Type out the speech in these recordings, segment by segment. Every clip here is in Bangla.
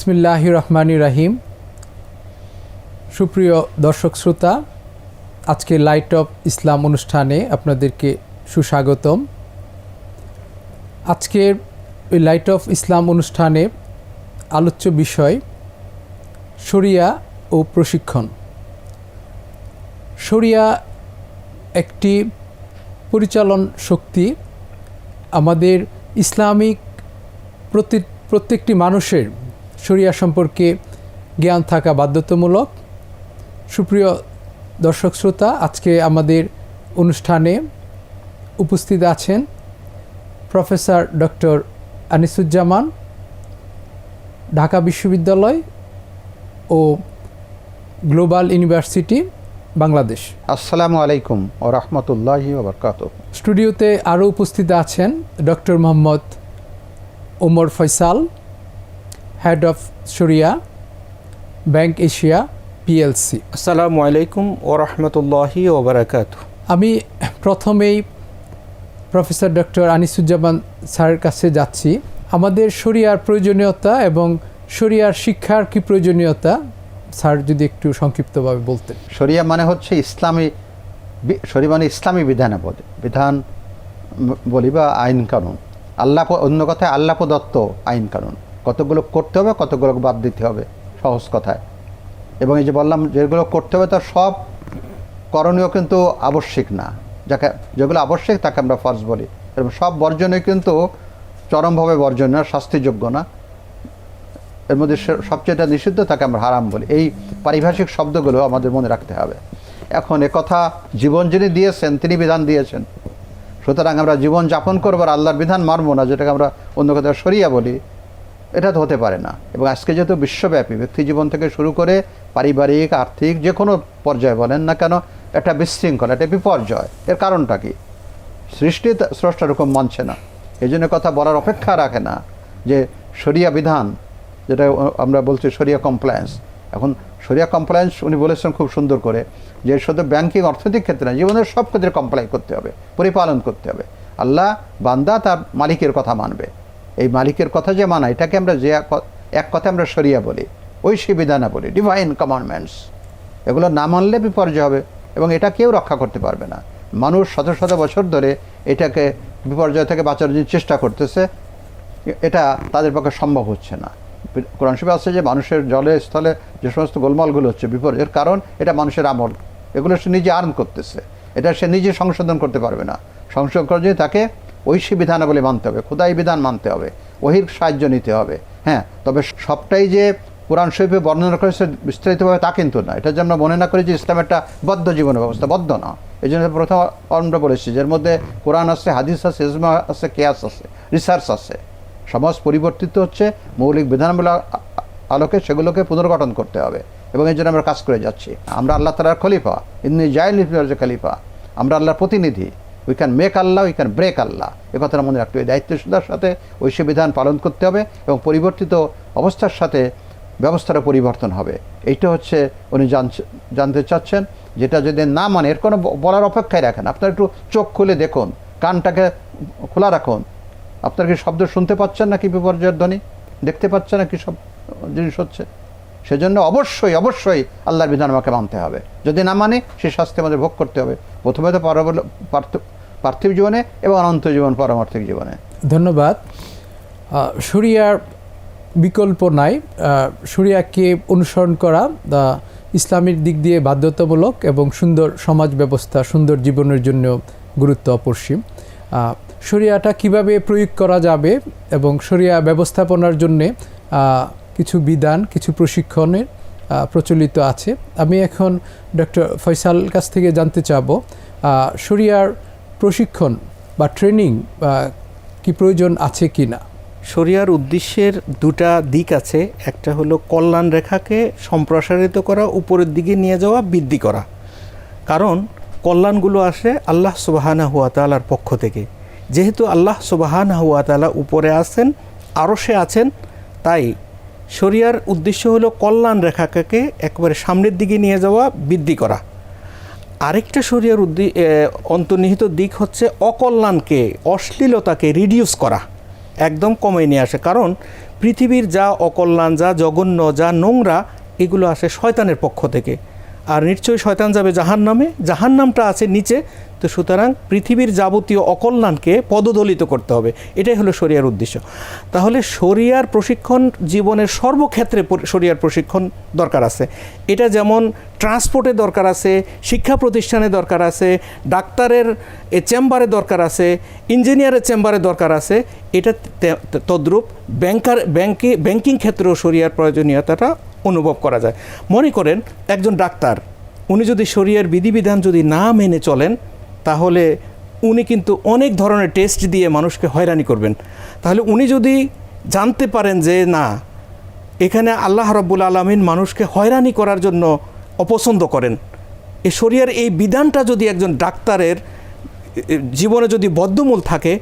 বিসমিল্লাহ রহমানি রাহিম সুপ্রিয় দর্শক শ্রোতা, আজকে লাইট অফ ইসলাম অনুষ্ঠানে আপনাদেরকে সুস্বাগতম। আজকের ওই লাইট অফ ইসলাম অনুষ্ঠানে আলোচ্য বিষয় শরিয়া ও প্রশিক্ষণ। শরিয়া একটি পরিচালন শক্তি। আমাদের ইসলামিক প্রতি, প্রত্যেকটি মানুষের শরিয়া সম্পর্কে জ্ঞান থাকা বাধ্যতামূলক। সুপ্রিয় দর্শক শ্রোতা আজকে আমাদের অনুষ্ঠানে উপস্থিত আছেন প্রফেসর ডক্টর আনিসুজ্জামান ঢাকা বিশ্ববিদ্যালয় ও গ্লোবাল ইউনিভার্সিটি বাংলাদেশ। আসসালামু আলাইকুম ও রহমতুল্লাহি স্টুডিওতে আরও উপস্থিত আছেন doctor Mohammad Omar Faisal head of shariah Bank Asia PLC আসসালামু আলাইকুম ও রহমতুল্লাহি ওবরাকাত আমি প্রথমেই প্রফেসর ডক্টর আনিসুজ্জামান স্যারের কাছে যাচ্ছি। আমাদের শরিয়ার প্রয়োজনীয়তা এবং শরিয়ার শিক্ষার কি প্রয়োজনীয়তা স্যার যদি একটু সংক্ষিপ্তভাবে বলতেন। শরিয়া মানে হচ্ছে ইসলামী শরিয়া মানে ইসলামী বিধান উম, বলি বা আইন কানুন। আল্লাহ অন্য কথায় আল্লাহ প্রদত্ত আইন কানুন। কতগুলো করতে হবে, কতগুলো বাদ দিতে হবে, সহজ কথায়। এবং এই যে বললাম, যেগুলো করতে হবে তার সব করণীয় কিন্তু আবশ্যিক না। যাকে, যেগুলো আবশ্যিক, তাকে আমরা ফরজ বলি। এবং সব বর্জনে কিন্তু চরমভাবে বর্জন না শাস্তিযোগ্য না। এর মধ্যে সে- সবচেয়ে নিষিদ্ধ তাকে আমরা হারাম বলি। এই পারিভাষিক শব্দগুলো আমাদের মনে রাখতে হবে। এখন কথা জীবন যিনি দিয়েছেন, তিনি বিধান দিয়েছেন। সুতরাং আমরা জীবন যাপন করব আর আল্লাহর বিধান মানবো না, যেটাকে আমরা অন্য কথা সরিয়া বলি। এটা তো হতে পারে না। এবং আজকে যেহেতু বিশ্বব্যাপী ব্যক্তি জীবন থেকে শুরু করে পারিবারিক, আর্থিক, যে কোনো পর্যায়ে বলেন না কেন, একটা বিশৃঙ্খলা, একটা বিপর্যয়। এর কারণটা কি? সৃষ্টি স্রষ্টা রকম মানছে না। এই জন্য কথা বলার অপেক্ষা রাখে না যে শরিয়া বিধান, যেটা আমরা বলছি শরিয়া কমপ্লায়েন্স এখন শরিয়া কমপ্লায়েন্স উনি বলেছেন খুব সুন্দর করে যে শুধু ব্যাংকিং অর্থনৈতিক ক্ষেত্রে না, জীবনের সব ক্ষেত্রে কমপ্লাই করতে হবে, পরিপালন করতে হবে। আল্লাহ বান্দা তার মালিকের কথা মানবে। এই মালিকের কথা যে মানা, এটাকে আমরা যে এক- কথা আমরা শরিয়া বলি, ওই বিধানা বলি ডিভাইন কমান্ডমেন্টস এগুলো না মানলে বিপর্যয় হবে এবং এটা কেউ রক্ষা করতে পারবে না। মানুষ শত শত বছর ধরে এটাকে বিপর্যয় থেকে বাঁচানোর জন্য চেষ্টা করতেছে, এটা তাদের পক্ষে সম্ভব হচ্ছে না। কোরআন শিবে আছে যে মানুষের জলে, স্থলে যে সমস্ত গোলমালগুলো হচ্ছে বিপর্যয়ের কারণ এটা মানুষের আমল। এগুলো সে নিজে আর্ন করতেছে। এটা সে নিজে সংশোধন করতে পারবে না। সংশোধন করার জন্য তাকে ঐশী বিধান বলে মানতে হবে, খোদাই বিধান মানতে হবে, ওহির সাহায্য নিতে হবে। হ্যাঁ তবে সবটাই যে কোরআন শরীফে বর্ণনা করেছে বিস্তারিতভাবে তা কিন্তু না। এটা যে আমরা মনে না করি যে ইসলাম একটা বদ্ধ জীবন ব্যবস্থা, বদ্ধ না। এই জন্য প্রথম আমরা বলেছি যার মধ্যে কোরআন আছে, হাদিস আছে, ইজমা আছে, কেয়াস আছে, রিসার্চ আছে। সমাজ পরিবর্তিত হচ্ছে, মৌলিক বিধানগুলো আলোকে সেগুলোকে পুনর্গঠন করতে হবে এবং এই জন্য আমরা কাজ করে যাচ্ছি। আমরা আল্লাহ তালার খলিফা, ইন্নি জাইল খলিফা আমরা আল্লাহর প্রতিনিধি। We can make Allah we can break Allah এ কথাটা মনে রাখতে হবে দায়িত্বশীলতার সাথে ঐশী বিধান পালন করতে হবে এবং পরিবর্তিত অবস্থার সাথে ব্যবস্থাটা পরিবর্তন হবে। এইটা হচ্ছে উনি জানতে চাচ্ছেন, যেটা যদি না মানে এর কোনো বলার অপেক্ষায় রাখেন। আপনার একটু চোখ খুলে দেখুন, কানটাকে খোলা রাখুন। আপনার কি শব্দ শুনতে পাচ্ছেন না কি বিপর্যয়ের ধ্বনি? দেখতে পাচ্ছেন না কি সব জিনিস হচ্ছে? সেজন্য অবশ্যই অবশ্যই আল্লাহর বিধান আমাকে মানতে হবে। যদি না মানে সে শাস্তি আমাদের ভোগ করতে হবে। প্রথমে তো পার্থিব জীবনে এবং অনন্ত জীবন পারমার্থিক জীবনে। ধন্যবাদ। আহ, শরিয়ার বিকল্প নাই। আহ, শরিয়াকে অনুসরণ করা ইসলামের দিক দিয়ে বাধ্যতামূলক এবং সুন্দর সমাজ ব্যবস্থা সুন্দর জীবনের জন্য গুরুত্ব অপরিসীম। শরিয়াটা কীভাবে প্রয়োগ করা যাবে এবং শরিয়া ব্যবস্থাপনার জন্যে কিছু বিধান, কিছু প্রশিক্ষণের প্রচলিত আছে। আমি এখন ডক্টর ফয়সাল কাছ থেকে জানতে চাবো শরিয়ার প্রশিক্ষণ বা ট্রেনিং কি প্রয়োজন আছে কি না? শরিয়ার উদ্দেশ্যের দুটা দিক আছে। একটা হলো কল্যাণ রেখাকে সম্প্রসারিত করা, উপরের দিকে নিয়ে যাওয়া, বৃদ্ধি করা। কারণ কল্যাণগুলো আসে আল্লাহ সুবাহানা হুয়া তালার পক্ষ থেকে। যেহেতু আল্লাহ সুবাহানা হুয়া তালা উপরে আছেন আরও সে আছেন, তাই শরিয়ার উদ্দেশ্য হলো কল্যাণ রেখাকে একবারে সামনের দিকে নিয়ে যাওয়া, বৃদ্ধি করা। আরেকটা শরীরের উদ্দি অন্তর্নিহিত দিক হচ্ছে অকল্যাণকে, অশ্লীলতাকে রিডিউস করা। একদম কমে নিয়ে আসে। কারণ পৃথিবীর যা অকল্যাণ, যা জঘন্য, যা নোংরা, এগুলো আসে শয়তানের পক্ষ থেকে। আর নিশ্চয়ই শয়তান যাবে জাহান নামে জাহান নামটা আছে নিচে তো সুতরাং পৃথিবীর যাবতীয় অকল্যাণকে পদদলিত করতে হবে। এটাই হলো শরিয়ার উদ্দেশ্য। তাহলে শরিয়ার প্রশিক্ষণ জীবনের সর্বক্ষেত্রে শরিয়ার প্রশিক্ষণ দরকার আছে। এটা যেমন ট্রান্সপোর্টে দরকার আছে, শিক্ষা প্রতিষ্ঠানে দরকার আছে, ডাক্তারের চেম্বারে দরকার আছে, ইঞ্জিনিয়ারের চেম্বারে দরকার আছে, এটা তদ্রূপ ব্যাংকার ব্যাংকে ব্যাংকিং ক্ষেত্রেও শরিয়ার প্রয়োজনীয়তাটা অনুভব করা যায়। মনে করেন একজন ডাক্তার, উনি যদি শরিয়ার বিধিবিধান যদি না মেনে চলেন তাহলে উনি কিন্তু অনেক ধরনের টেস্ট দিয়ে মানুষকে হয়রানি করবেন। তাহলে উনি যদি জানতে পারেন যে না, এখানে আল্লাহ রব্বুল আলমিন মানুষকে হয়রানি করার জন্য অপছন্দ করেন, এ শরিয়ার এই বিধানটা যদি একজন ডাক্তারের জীবনে যদি বদ্ধমূল থাকে,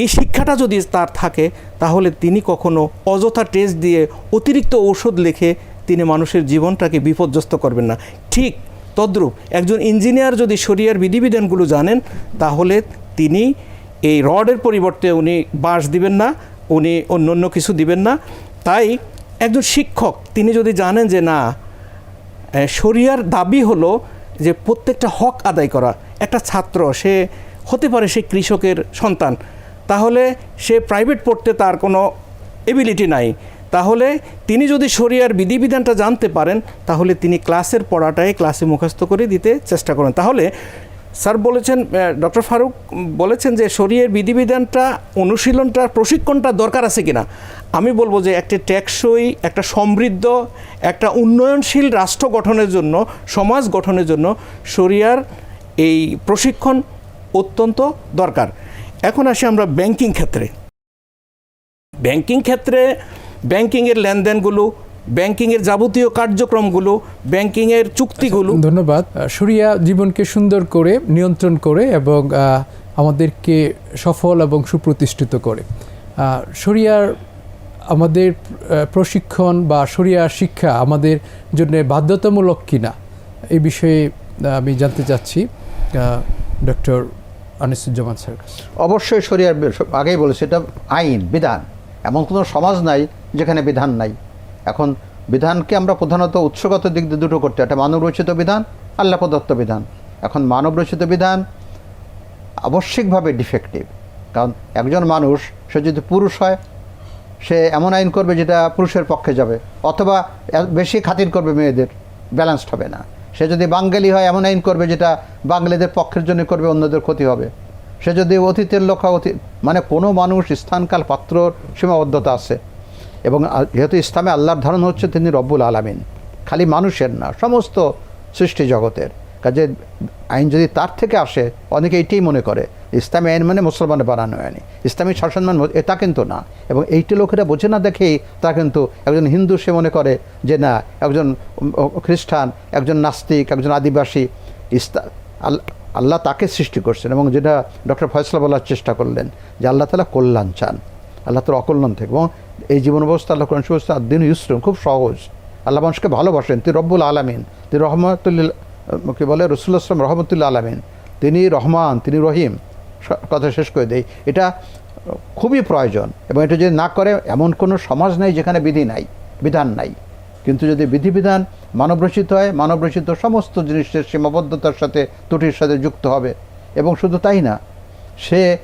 এই শিক্ষাটা যদি তার থাকে, তাহলে তিনি কখনো অযথা টেস্ট দিয়ে অতিরিক্ত ঔষধ লিখে তিনি মানুষের জীবনটাকে বিপর্যস্ত করবেন না। ঠিক তদ্রূপ। একজন ইঞ্জিনিয়ার যদি শরিয়ার বিধিবিধানগুলো জানেন, তাহলে তিনি এই রডের পরিবর্তে উনি বাঁশ দিবেন না, উনি অন্য অন্য কিছু দিবেন না। তাই একজন শিক্ষক, তিনি যদি জানেন যে না শরিয়ার দাবি হলো যে প্রত্যেকটা হক আদায় করা, একটা ছাত্র, সে হতে পারে সে কৃষকের সন্তান, তাহলে সে প্রাইভেট পড়তে তার কোনো এবিলিটি নাই। তাহলে তিনি যদি শরিয়ার বিধিবিধানটা জানতে পারেন, তাহলে তিনি ক্লাসের পড়াটাই ক্লাসে মুখস্থ করে দিতে চেষ্টা করেন। তাহলে স্যার বলেছেন ডক্টর ফারুক বলেছেন যে শরীরের বিধিবিধানটা অনুশীলনটা প্রশিক্ষণটা দরকার আছে কিনা। আমি বলব যে একটি টেকসই, একটা সমৃদ্ধ, একটা উন্নয়নশীল রাষ্ট্র গঠনের জন্য, সমাজ গঠনের জন্য শরিয়ার এই প্রশিক্ষণ অত্যন্ত দরকার। এখন আসি আমরা ব্যাংকিং ক্ষেত্রে। ব্যাংকিং ক্ষেত্রে ব্যাংকিংয়ের লেনদেনগুলো ব্যাংকিংয়ের যাবতীয় কার্যক্রমগুলো ব্যাংকিংয়ের চুক্তিগুলো। ধন্যবাদ। আহ, শরিয়া জীবনকে সুন্দর করে নিয়ন্ত্রণ করে এবং আমাদেরকে সফল এবং সুপ্রতিষ্ঠিত করে। শরিয়ার আমাদের প্রশিক্ষণ বা শরিয়ার শিক্ষা আমাদের জন্য বাধ্যতামূলক কিনা এই বিষয়ে আমি জানতে চাচ্ছি ডক্টর আনিসুজ্জামান স্যার অবশ্যই শরিয়ার আগেই বলেছে এটা আইন বিধান। এমন কোনো সমাজ নাই যেখানে বিধান নাই। এখন বিধানকে আমরা প্রধানত উৎসগত দিক দিয়ে দুটো করতে একটা মানব রচিত বিধান, আল্লাহ প্রদত্ত বিধান। এখন মানব রচিত বিধান আবশ্যিকভাবে ডিফেক্টিভ কারণ একজন মানুষ, সে যদি পুরুষ হয়, সে এমন আইন করবে যেটা পুরুষের পক্ষে যাবে। অথবা বেশি খাতির করবে মেয়েদের ব্যালেন্সড হবে না। সে যদি বাঙালি হয়, এমন আইন করবে যেটা বাঙালিদের পক্ষের জন্য করবে, অন্যদের ক্ষতি হবে। সে যদি অতীতের লোক অতীত মানে কোনো মানুষ স্থানকাল পাত্র সীমাবদ্ধতা আছে এবং যেহেতু ইসলামে আল্লাহর ধারণ হচ্ছে তিনি রব্বুল আলামিন, খালি মানুষের না, সমস্ত সৃষ্টি জগতের। কাজে আইন যদি তার থেকে আসে, অনেকে এইটাই মনে করে, ইসলামী আইন মানে মুসলমানের বানানো আইন। ইসলামী শাসন মানে এটা কিন্তু না। এবং এইটি লোকেরা বোঝে না দেখেই তা কিন্তু একজন হিন্দু সে মনে করে যে না, একজন খ্রিস্টান, একজন নাস্তিক, একজন আদিবাসী, ইস্তা আল্লাহ তাকে সৃষ্টি করছেন এবং যেটা ডক্টর ফয়সলা বলার চেষ্টা করলেন যে আল্লাহ তালা কল্যাণ চান, আল্লাহ তার অকল্যাণ থেকে। এবং এই জীবন অবস্থা আল্লাহ কোরআন অবস্থা দিন ইউসরুম খুব সহজ। আল্লাহ মানুষকে ভালোবাসেন, তিনি রব্বুল আলমিন, তিনি রহমতুল্লিল কি বলে, রসুল্লাহ আসলাম রহমতুল্লাহ আলমিন। তিনি রহমান, তিনি রহিম। কথা শেষ করে দেই। এটা খুবই প্রয়োজন। এবং এটা যদি না করে, এমন কোনো সমাজ নাই যেখানে বিধি নাই, বিধান নাই। কিন্তু যদি বিধিবিধান মানবরচিত হয়, মানবরচিত সমস্ত জিনিসের সীমাবদ্ধতার সাথে ত্রুটির সাথে যুক্ত হবে। এবং শুধু তাই না, সে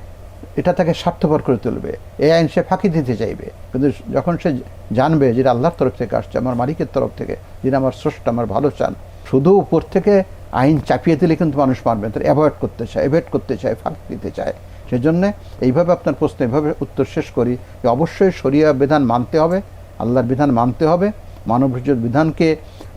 এটা তাকে স্বার্থপর করে তুলবে। এই আইন সে ফাঁকি দিতে চাইবে। কিন্তু যখন সে জানবে যেটা আল্লাহর তরফ থেকে আসছে, আমার মালিকের তরফ থেকে, যিনি আমার স্রষ্টা, আমার ভালো চান, শুধু উপর থেকে আইন চাপিয়ে দিলে কিন্তু মানুষ মানবে তার অ্যাভয়েড করতে চায় অ্যাভয়েড করতে চায়, ফাঁকি দিতে চায়। সেজন্য এইভাবে আপনার প্রশ্ন, এইভাবে উত্তর শেষ করি যে অবশ্যই শরিয়া বিধান মানতে হবে, আল্লাহর বিধান মানতে হবে। মানবরচিত বিধানকে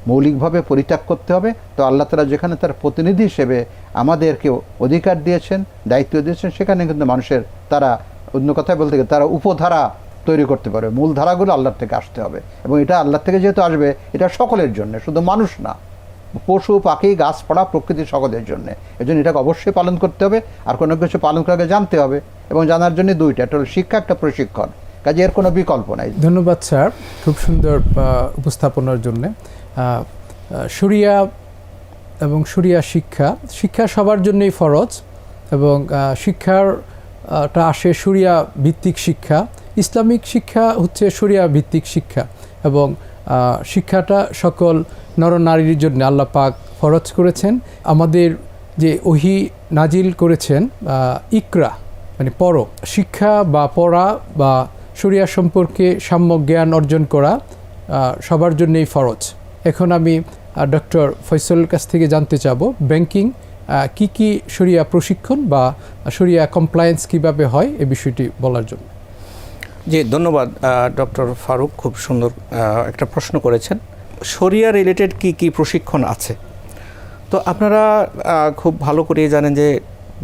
মৌলিকভাবে পরিত্যাগ করতে হবে। তো আল্লাহ তালা যেখানে তার প্রতিনিধি হিসেবে আমাদেরকে অধিকার দিয়েছেন, দায়িত্ব দিয়েছেন, সেখানে কিন্তু মানুষের তারা অন্য কথায় বলতে গেলে তারা উপধারা তৈরি করতে পারবে। মূল ধারাগুলো আল্লাহর থেকে আসতে হবে এবং এটা আল্লাহর থেকে যেহেতু আসবে, এটা সকলের জন্য, শুধু মানুষ না, পশু, পাখি, গাছপালা প্রকৃতি সকলের জন্য। এই জন্য এটাকে অবশ্যই পালন করতে হবে। আর কোনো কিছু পালন করাকে জানতে হবে এবং জানার জন্য দুইটা একটা হলো শিক্ষা, একটা প্রশিক্ষণ। কাজে এর কোনো বিকল্প নাই। ধন্যবাদ, স্যার। খুব সুন্দর উপস্থাপনার জন্য। শরিয়া এবং শরিয়া শিক্ষা। শিক্ষা সবার জন্যই ফরজ এবং শিক্ষার টা আসে শরিয়া ভিত্তিক শিক্ষা। ইসলামিক শিক্ষা হচ্ছে শরিয়া ভিত্তিক শিক্ষা এবং শিক্ষাটা সকল নরনারীর জন্য আল্লাহ পাক ফরজ করেছেন। আমাদের যে ওহি নাজিল করেছেন ইকরা মানে পড়ো। শিক্ষা বা পড়া বা শরিয়া সম্পর্কে সাম্যক জ্ঞান অর্জন করা সবার জন্যই ফরজ। এখন আমি ডক্টর ফয়সলের কাছ থেকে জানতে চাবো, ব্যাংকিং কি কি শরিয়া প্রশিক্ষণ বা শরিয়া কমপ্লায়েন্স কীভাবে হয় এ বিষয়টি বলার জন্য? জি, ধন্যবাদ ডক্টর ফারুক। খুব সুন্দর একটা প্রশ্ন করেছেন। শরিয়া রিলেটেড কি কি প্রশিক্ষণ আছে? তো আপনারা খুব ভালো করে জানেন যে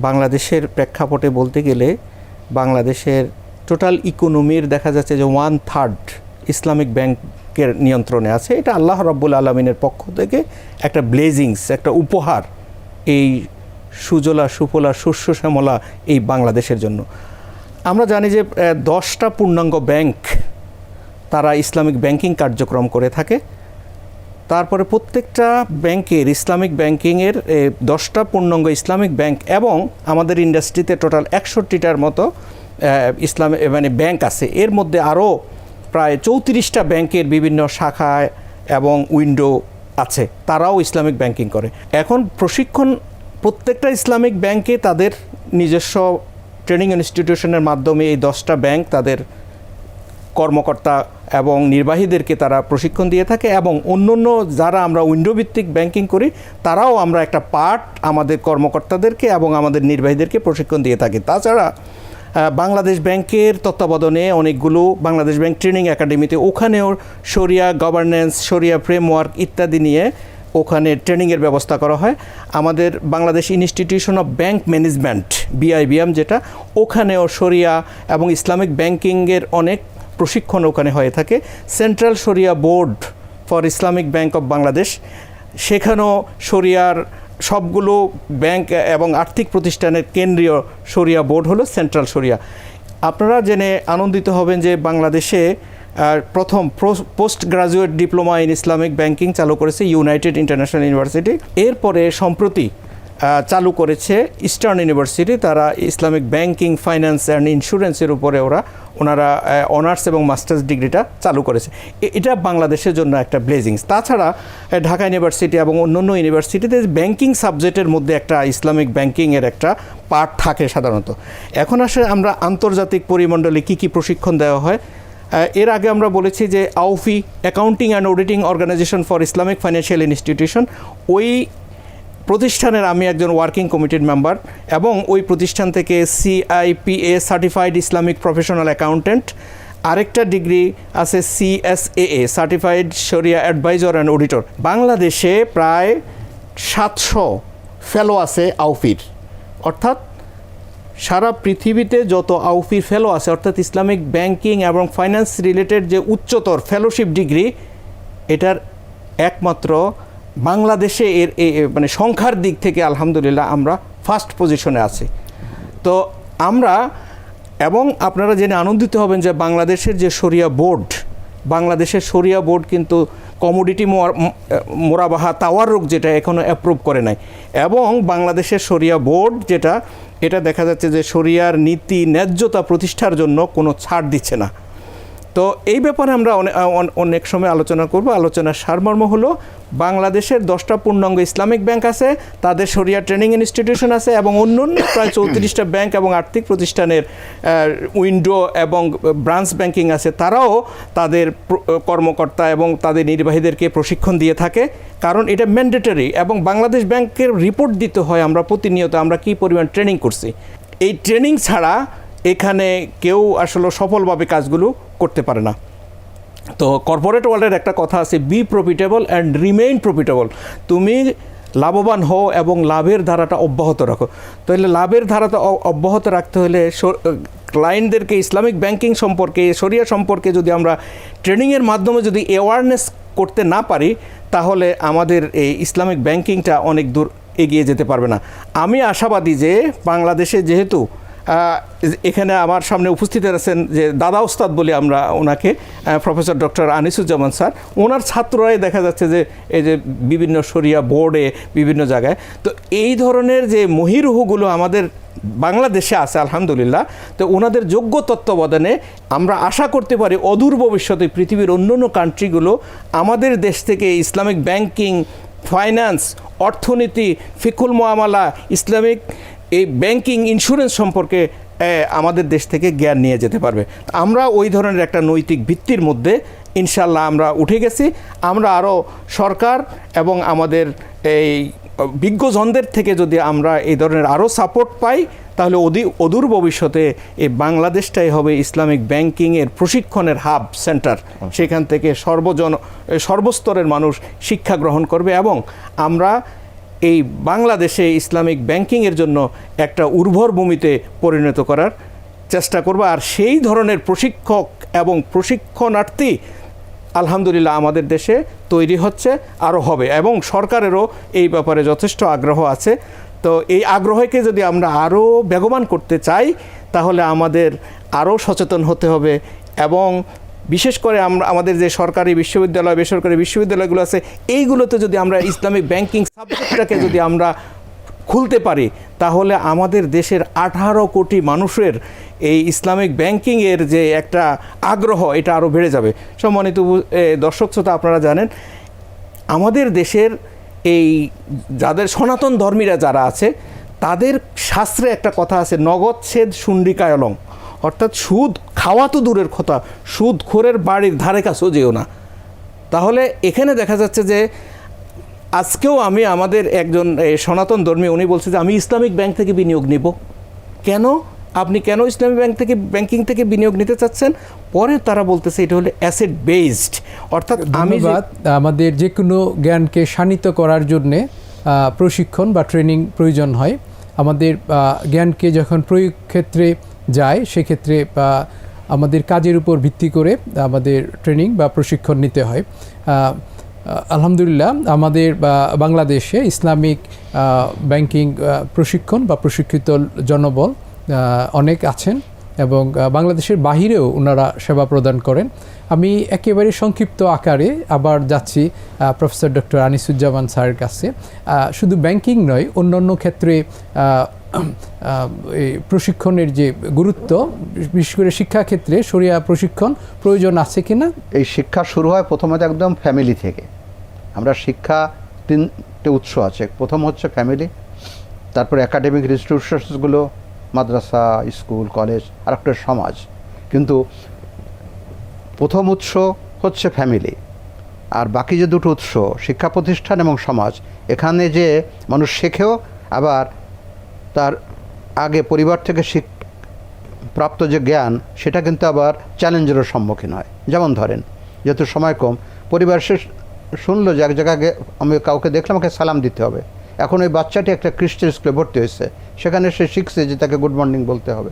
বাংলাদেশের প্রেক্ষাপটে বলতে গেলে বাংলাদেশের টোটাল ইকোনমির দেখা যাচ্ছে যে ওয়ান থার্ড ইসলামিক ব্যাংকের নিয়ন্ত্রণে আছে। এটা আল্লাহ রব্বুল আলমিনের পক্ষ থেকে একটা ব্লেজিংস একটা উপহার এই সুজলা, সুফলা, শস্য শ্যামলা এই বাংলাদেশের জন্য। আমরা জানি যে দশটা পূর্ণাঙ্গ ব্যাংক তারা ইসলামিক ব্যাংকিং কার্যক্রম করে থাকে। তারপরে প্রত্যেকটা ব্যাংকের ইসলামিক ব্যাংকিংয়ের দশটা পূর্ণাঙ্গ ইসলামিক ব্যাংক এবং আমাদের ইন্ডাস্ট্রিতে টোটাল একষট্টিটার মতো ইসলাম মানে ব্যাংক আছে। এর মধ্যে আরও প্রায় চৌত্রিশটা ব্যাংকের বিভিন্ন শাখায় এবং উইন্ডো আছে। তারাও ইসলামিক ব্যাংকিং করে। এখন প্রশিক্ষণ, প্রত্যেকটা ইসলামিক ব্যাংকে তাদের নিজস্ব ট্রেনিং ইনস্টিটিউশনের মাধ্যমে এই দশটা ব্যাংক তাদের কর্মকর্তা এবং নির্বাহীদেরকে তারা প্রশিক্ষণ দিয়ে থাকে এবং অন্য অন্য যারা আমরা উইন্ডো ভিত্তিক ব্যাংকিং করি, তারাও আমরা একটা পার্ট আমাদের কর্মকর্তাদেরকে এবং আমাদের নির্বাহীদেরকে প্রশিক্ষণ দিয়ে থাকি। তাছাড়া বাংলাদেশ ব্যাংকের তত্ত্বাবধানে অনেকগুলো বাংলাদেশ ব্যাংক ট্রেনিং একাডেমিতে ওখানেও শরিয়া গভর্নেন্স, শরিয়া ফ্রেমওয়ার্ক ইত্যাদি নিয়ে ওখানে ট্রেনিংয়ের ব্যবস্থা করা হয়। আমাদের Bangladesh institution of bank management, BIBM, যেটা ওখানেও শরিয়া এবং ইসলামিক ব্যাংকিংয়ের অনেক প্রশিক্ষণ ওখানে হয়ে থাকে। Central shariah board for Islamic bank of Bangladesh, সেখানেও শরিয়ার সবগুলো ব্যাংক এবং আর্থিক প্রতিষ্ঠানের কেন্দ্রীয় সরিয়া বোর্ড হলো সেন্ট্রাল সরিয়া আপনারা জেনে আনন্দিত হবেন যে বাংলাদেশে প্রথম post graduate diploma in Islamic banking চালু করেছে ইউনাইটেড ইন্টারন্যাশনাল ইউনিভার্সিটি। এরপরে সম্প্রতি চালু করেছে ইস্টার্ন ইউনিভার্সিটি তারা ইসলামিক ব্যাংকিং ফাইন্যান্স অ্যান্ড ইন্স্যুরেন্সের উপরে ওরা, ওনারা অনার্স এবং মাস্টার্স ডিগ্রিটা চালু করেছে। এটা বাংলাদেশের জন্য একটা ব্লেজিংস তাছাড়া ঢাকা ইউনিভার্সিটি এবং অন্যান্য ইউনিভার্সিটিতে ব্যাংকিং সাবজেক্টের মধ্যে একটা ইসলামিক ব্যাংকিংয়ের একটা পার্ট থাকে সাধারণত। এখন আসে আমরা আন্তর্জাতিক পরিমণ্ডলে কী কী প্রশিক্ষণ দেওয়া হয়। এর আগে আমরা বলেছি যে AAOIFI accounting and auditing organization for Islamic financial institution ওই প্রতিষ্ঠানের আমি একজন ওয়ার্কিং কমিটির মেম্বার এবং ওই প্রতিষ্ঠান থেকে CIPA certified Islamic professional accountant আরেকটা ডিগ্রি আছে CSAA certified shariah adviser and auditor বাংলাদেশে প্রায় সাতশো ফেলো আছে আউফির অর্থাৎ সারা পৃথিবীতে যত আউফি ফেলো আছে, অর্থাৎ ইসলামিক ব্যাংকিং এবং ফাইন্যান্স রিলেটেড যে উচ্চতর ফেলোশিপ ডিগ্রি, এটার একমাত্র বাংলাদেশে এর মানে সংখ্যার দিক থেকে আলহামদুলিল্লাহ আমরা ফার্স্ট পজিশনে আছি। তো আমরা এবং আপনারা জেনে আনন্দিত হবেন যে বাংলাদেশের যে শরিয়া বোর্ড, বাংলাদেশের শরিয়া বোর্ড কিন্তু কমোডিটি মোরাবাহা তাওয়ার রোগ যেটা এখনও অ্যাপ্রুভ করে নাই। এবং বাংলাদেশের শরিয়া বোর্ড যেটা, এটা দেখা যাচ্ছে যে শরিয়ার নীতি ন্যায্যতা প্রতিষ্ঠার জন্য কোনো ছাড় দিচ্ছে না। তো এই ব্যাপারে আমরা অনে- অনেক সময় আলোচনা করব। আলোচনার সারমর্ম হলো, বাংলাদেশের দশটা পূর্ণাঙ্গ ইসলামিক ব্যাংক আছে, তাদের শরিয়া ট্রেনিং ইনস্টিটিউশন আছে এবং অন্য অন্য প্রায় চৌত্রিশটা ব্যাংক এবং আর্থিক প্রতিষ্ঠানের উইন্ডো এবং ব্রাঞ্চ ব্যাংকিং আছে, তারাও তাদের কর্মকর্তা এবং তাদের নির্বাহীদেরকে প্রশিক্ষণ দিয়ে থাকে। কারণ এটা ম্যান্ডেটরি এবং বাংলাদেশ ব্যাংকের রিপোর্ট দিতে হয় আমরা প্রতিনিয়ত আমরা কী পরিমাণ ট্রেনিং করছি। এই ট্রেনিং ছাড়া এখানে কেউ আসলে সফলভাবে কাজগুলো করতে পারে না। তো কর্পোরেট ওয়ার্ল্ডের একটা কথা আছে be profitable and remain profitable তুমি লাভবান হও এবং লাভের ধারাটা অব্যাহত রাখো। তাহলে লাভের ধারাটা অব্যাহত রাখতে হলে ক্লায়েন্টদেরকে ইসলামিক ব্যাংকিং সম্পর্কে, শরিয়া সম্পর্কে যদি আমরা ট্রেনিংয়ের মাধ্যমে যদি অ্যাওয়ারনেস করতে না পারি, তাহলে আমাদের এই ইসলামিক ব্যাংকিংটা অনেক দূর এগিয়ে যেতে পারবে না। আমি আশাবাদী যে বাংলাদেশে যেহেতু এখানে আমার সামনে উপস্থিত আছেন যে দাদা ওস্তাদ বলি আমরা ওনাকে প্রফেসর ডক্টর আনিসুজ্জামান স্যার। ওনার ছাত্ররাই দেখা যাচ্ছে যে এই যে বিভিন্ন শরিয়া বোর্ডে, বিভিন্ন জায়গায়। তো এই ধরনের যে মহিরুহগুলো আমাদের বাংলাদেশে আছে, আলহামদুলিল্লাহ, তো ওনাদের যোগ্য তত্ত্বাবধানে আমরা আশা করতে পারি অদূর ভবিষ্যতে পৃথিবীর অন্য অন্য কান্ট্রিগুলো আমাদের দেশ থেকে ইসলামিক ব্যাংকিং ফাইন্যান্স অর্থনীতি, ফিকুল মোয়ামালা ইসলামিক এই ব্যাংকিং ইন্স্যুরেন্স সম্পর্কে আমাদের দেশ থেকে জ্ঞান নিয়ে যেতে পারবে। আমরা ওই ধরনের একটা নৈতিক ভিত্তির মধ্যে ইনশাল্লাহ আমরা উঠে গেছি। আমরা আরও সরকার এবং আমাদের এই বিজ্ঞজনদের থেকে যদি আমরা এই ধরনের আরও সাপোর্ট পাই তাহলে অধি অদূর ভবিষ্যতে এই বাংলাদেশটাই হবে ইসলামিক ব্যাংকিংয়ের প্রশিক্ষণের হাব সেন্টার সেখান থেকে সর্বজন সর্বস্তরের মানুষ শিক্ষা গ্রহণ করবে এবং আমরা এই বাংলাদেশে ইসলামিক ব্যাংকিংয়ের জন্য একটা উর্বর ভূমিতে পরিণত করার চেষ্টা করব। আর সেই ধরনের প্রশিক্ষক এবং প্রশিক্ষণার্থী আলহামদুলিল্লাহ আমাদের দেশে তৈরি হচ্ছে, আরও হবে এবং সরকারেরও এই ব্যাপারে যথেষ্ট আগ্রহ আছে। তো এই আগ্রহকে যদি আমরা আরও বেগবান করতে চাই, তাহলে আমাদের আরও সচেতন হতে হবে এবং বিশেষ করে আমরা, আমাদের যে সরকারি বিশ্ববিদ্যালয়, বেসরকারি বিশ্ববিদ্যালয়গুলো আছে, এইগুলোতে যদি আমরা ইসলামিক ব্যাংকিং সাবজেক্টটাকে যদি আমরা খুলতে পারি, তাহলে আমাদের দেশের আঠারো কোটি মানুষের এই ইসলামিক ব্যাংকিংয়ের যে একটা আগ্রহ, এটা আরও বেড়ে যাবে। সম্মানিত দর্শক, শ্রোতা, আপনারা জানেন, আমাদের দেশের এই যাদের সনাতন ধর্মীরা যারা আছে, তাদের শাস্ত্রে একটা কথা আছে, নগদ ছেদ সুন্ডিকায়লং অর্থাৎ সুদ খাওয়া তো দূরের কথা। সুদ খোরের বাড়ির ধারে কাছেও যেও না। তাহলে এখানে দেখা যাচ্ছে যে আজকেও আমি আমাদের একজন সনাতন ধর্মী, উনি বলছে যে, আমি ইসলামিক ব্যাংক থেকে বিনিয়োগ নিব। কেন? আপনি কেন ইসলামিক ব্যাংক থেকে, ব্যাংকিং থেকে বিনিয়োগ নিতে চাচ্ছেন? পরে তারা বলতেছে এটা হলো অ্যাসেট বেসড। অর্থাৎ আমি আমাদের যে কোনো জ্ঞানকে শানিত করার জন্যে প্রশিক্ষণ বা ট্রেনিং প্রয়োজন হয়। আমাদের জ্ঞানকে যখন প্রয়োগ ক্ষেত্রে যায় সেক্ষেত্রে আহ, আমাদের কাজের উপর ভিত্তি করে আমাদের ট্রেনিং বা প্রশিক্ষণ নিতে হয়। আলহামদুলিল্লাহ আমাদের বা বাংলাদেশে ইসলামিক ব্যাংকিং প্রশিক্ষণ বা প্রশিক্ষিত জনবল অনেক আছেন এবং বাংলাদেশের বাহিরেও ওনারা সেবা প্রদান করেন। আমি একেবারে সংক্ষিপ্ত আকারে আবার যাচ্ছি প্রফেসর ডক্টর আনিসুজ্জামান স্যারের কাছে। শুধু ব্যাংকিং নয় অন্যান্য ক্ষেত্রে প্রশিক্ষণের যে গুরুত্ব, বিশেষ করে শিক্ষাক্ষেত্রে সরিয়া প্রশিক্ষণ প্রয়োজন আছে কিনা? এই শিক্ষা শুরু হয় প্রথমত একদম ফ্যামিলি থেকে। আমরা শিক্ষা তিনটে উৎস আছে। প্রথম হচ্ছে ফ্যামিলি তারপর একাডেমিক ইনস্টিটিউশনসগুলো মাদ্রাসা, স্কুল, কলেজ আর একটা সমাজ। কিন্তু প্রথম উৎস হচ্ছে ফ্যামিলি আর বাকি যে দুটো উৎস, শিক্ষা প্রতিষ্ঠান এবং সমাজ, এখানে যে মানুষ শেখেও, আবার তার আগে পরিবার থেকে শিখ প্রাপ্ত যে জ্ঞান, সেটা কিন্তু আবার চ্যালেঞ্জেরও সম্মুখীন হয়। যেমন ধরেন, যেহেতু সময় কম, পরিবার সে শুনলো যে এক জায়গায় আমি কাউকে দেখলাম আমাকে সালাম দিতে হবে। এখন ওই বাচ্চাটি একটা খ্রিস্টের স্কুলে ভর্তি হয়েছে। সেখানে সে শিখছে যে তাকে গুড মর্নিং বলতে হবে।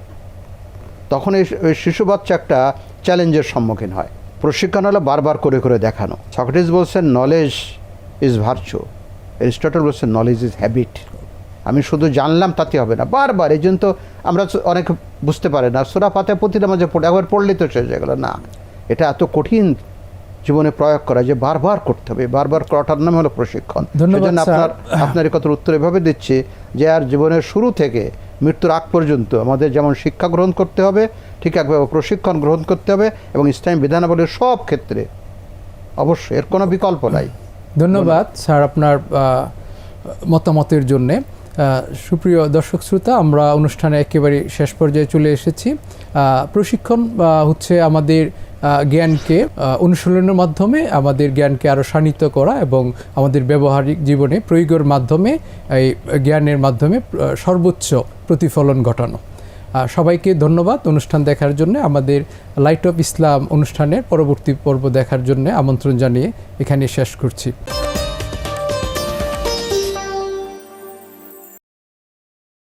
তখন এই ওই শিশু বাচ্চা একটা চ্যালেঞ্জের সম্মুখীন হয়। প্রশিক্ষণ হলো বারবার করে করে দেখানো। সক্রেটিস বলছেন নলেজ ইজ ভার্চু এরিস্টটল বলছেন নলেজ ইজ হ্যাবিট আমি শুধু জানলাম তাতে হবে না। বারবার এই জন্য তো আমরা অনেক বুঝতে পারি না। সুরা পাতে প্রতিটা মাঝে পড়ে একবার পড়লেই তো শেষ হয়ে গেলো। না এটা এত কঠিন জীবনে প্রয়োগ করা যে বারবার করতে হবে। বারবার করাটার নাম হলো প্রশিক্ষণ। সেজন্য আপনার আপনার কথার উত্তর এভাবে দিচ্ছি যে আর জীবনের শুরু থেকে মৃত্যুর আগ পর্যন্ত আমাদের যেমন শিক্ষা গ্রহণ করতে হবে ঠিক একভাবে প্রশিক্ষণ গ্রহণ করতে হবে এবং ইসলামী বিধানাবলীর সব ক্ষেত্রে অবশ্যই এর কোনো বিকল্প নাই। ধন্যবাদ স্যার আপনার মতামতের জন্যে। সুপ্রিয় দর্শক শ্রোতা, আমরা অনুষ্ঠানে একেবারে শেষ পর্যায়ে চলে এসেছি। প্রশিক্ষণ হচ্ছে আমাদের জ্ঞানকে অনুশীলনের মাধ্যমে আমাদের জ্ঞানকে আরও শানিত করা এবং আমাদের ব্যবহারিক জীবনে প্রয়োগের মাধ্যমে, এই জ্ঞানের মাধ্যমে সর্বোচ্চ প্রতিফলন ঘটানো। সবাইকে ধন্যবাদ অনুষ্ঠান দেখার জন্য। আমাদের লাইট অফ ইসলাম অনুষ্ঠানের পরবর্তী পর্ব দেখার জন্য আমন্ত্রণ জানিয়ে এখানে শেষ করছি।